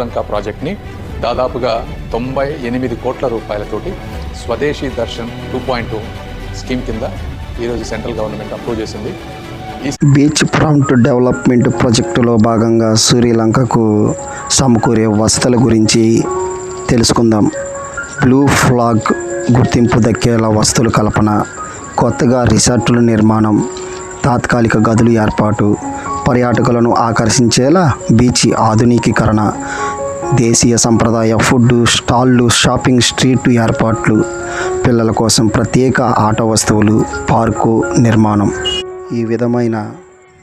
లంక ప్రాజెక్ట్ని దాదాపుగా తొంభై ఎనిమిది కోట్ల రూపాయలతోటి Swadeshi Darshan two point two scheme కింద ఈరోజు సెంట్రల్ గవర్నమెంట్ అప్రూవ్ చేసింది. బీచ్ ప్రాంప్ట్ డెవలప్మెంట్ ప్రాజెక్టులో భాగంగా శ్రీలంకకు సమకూరే వసతుల గురించి తెలుసుకుందాం. బ్లూ ఫ్లాగ్ గుర్తింపు దక్కేలా వసతుల కల్పన కొత్తగా రిసార్టుల నిర్మాణం తాత్కాలిక గదులు ఏర్పాటు పర్యాటకులను ఆకర్షించేలా బీచ్ ఆధునికీకరణ దేశీయ సంప్రదాయ ఫుడ్ స్టాళ్ళు షాపింగ్ స్ట్రీట్ ఏర్పాట్లు పిల్లల కోసం ప్రత్యేక ఆట వస్తువులు పార్కు నిర్మాణం. ఈ విధమైన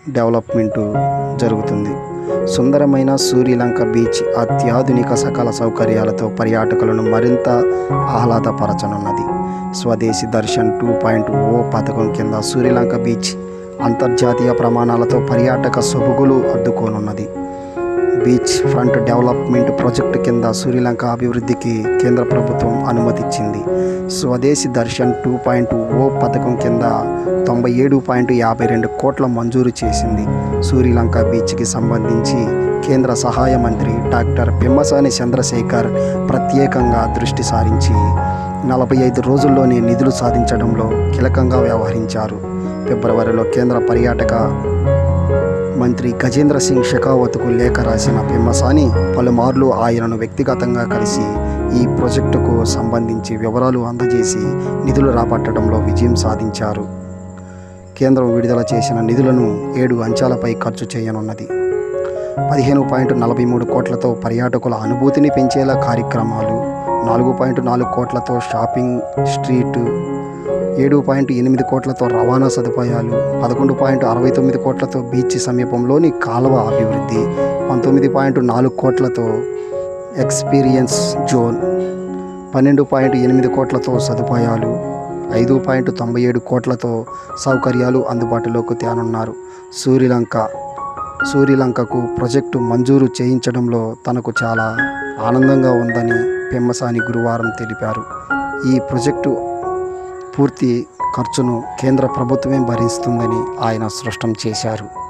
డెవలప్మెంటు జరుగుతుంది. సుందరమైన సూర్యలంక బీచ్ అత్యాధునిక సకల సౌకర్యాలతో పర్యాటకులను మరింత ఆహ్లాదపరచనున్నది. స్వదేశీ దర్శన్ టూ పాయింట్ ఓ పథకం కింద సూర్యలంక బీచ్ అంతర్జాతీయ ప్రమాణాలతో పర్యాటక సొబగులు అడ్డుకోనున్నది. బీచ్ ఫ్రంట్ డెవలప్మెంట్ ప్రాజెక్టు కింద శ్రీలంక అభివృద్ధికి కేంద్ర ప్రభుత్వం అనుమతిచ్చింది. స్వదేశీ దర్శన్ టూ పాయింట్ ఓ పథకం కింద తొంభై ఏడు పాయింట్ యాభై రెండు కోట్ల మంజూరు చేసింది. శ్రీలంక బీచ్కి సంబంధించి కేంద్ర సహాయ మంత్రి డాక్టర్ పిమ్మసాని చంద్రశేఖర్ ప్రత్యేకంగా దృష్టి సారించి నలభై ఐదు రోజుల్లోనే నిధులు సాధించడంలో కీలకంగా వ్యవహరించారు. ఫిబ్రవరిలో కేంద్ర పర్యాటక మంత్రి గజేంద్ర సింగ్ షెకావత్కు లేఖ రాసిన పెమ్మసాని పలుమార్లు ఆయనను వ్యక్తిగతంగా కలిసి ఈ ప్రాజెక్టుకు సంబంధించి వివరాలు అందజేసి నిధులు రాబట్టడంలో విజయం సాధించారు. కేంద్రం విడుదల చేసిన నిధులను ఏడు అంచాలపై ఖర్చు చేయనున్నది. పదిహేను పాయింట్ నలభై మూడు కోట్లతో పర్యాటకుల అనుభూతిని పెంచేలా కార్యక్రమాలు నాలుగు పాయింట్ నాలుగు కోట్లతో షాపింగ్ స్ట్రీట్ ఏడు పాయింట్ ఎనిమిది కోట్లతో రవాణా సదుపాయాలు పదకొండు పాయింట్ అరవై తొమ్మిది కోట్లతో బీచ్ సమీపంలోని కాలువ అభివృద్ధి పంతొమ్మిది పాయింట్ నాలుగు కోట్లతో ఎక్స్పీరియన్స్ జోన్ పన్నెండు పాయింట్ ఎనిమిది కోట్లతో సదుపాయాలు ఐదు పాయింట్ తొంభై ఏడు కోట్లతో సౌకర్యాలు అందుబాటులోకి తేనున్నారు. సూర్యలంక సూర్యలంకకు ప్రాజెక్టు మంజూరు చేయించడంలో తనకు చాలా ఆనందంగా ఉందని పెమ్మసాని గురువారం తెలిపారు. ఈ ప్రాజెక్టు పూర్తి ఖర్చును కేంద్ర ప్రభుత్వమే భరిస్తుందని ఆయన స్పష్టం చేశారు.